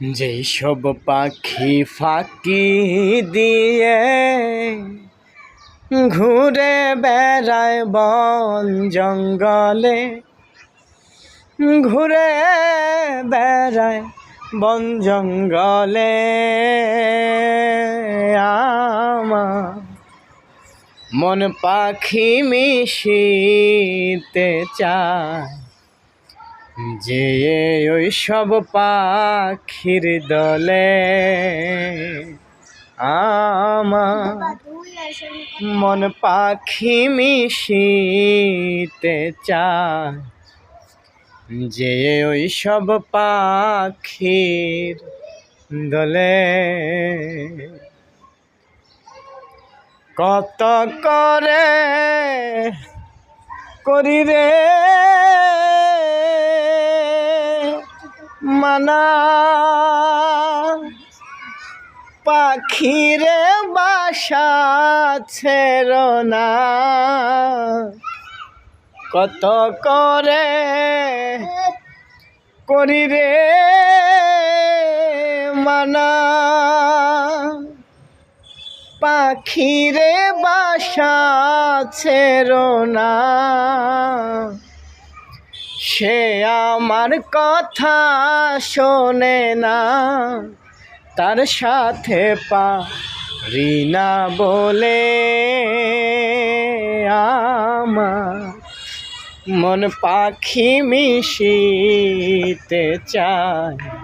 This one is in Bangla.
যেই সব পাখি ফাঁকি দিয়ে ঘুরে বেড়ায় বন জঙ্গলে, ঘুরে বেড়ায় বন জঙ্গলে, আমার মন পাখি মিশিতে চায়। যে ওই সব পাখির দলে আমার মন পাখি মিশিতে চায়। যে ওই সব পাখির দলে কত করে করি রে মানা পাখিরে বাসা ছেড় না। কত করে করি রে মানা। পাখিরে বাসা ছেড় না। সে আমার কথা শোনে না। তার সাথে পা রিনা বলে আমা মন পাখি মিশিতে চায়।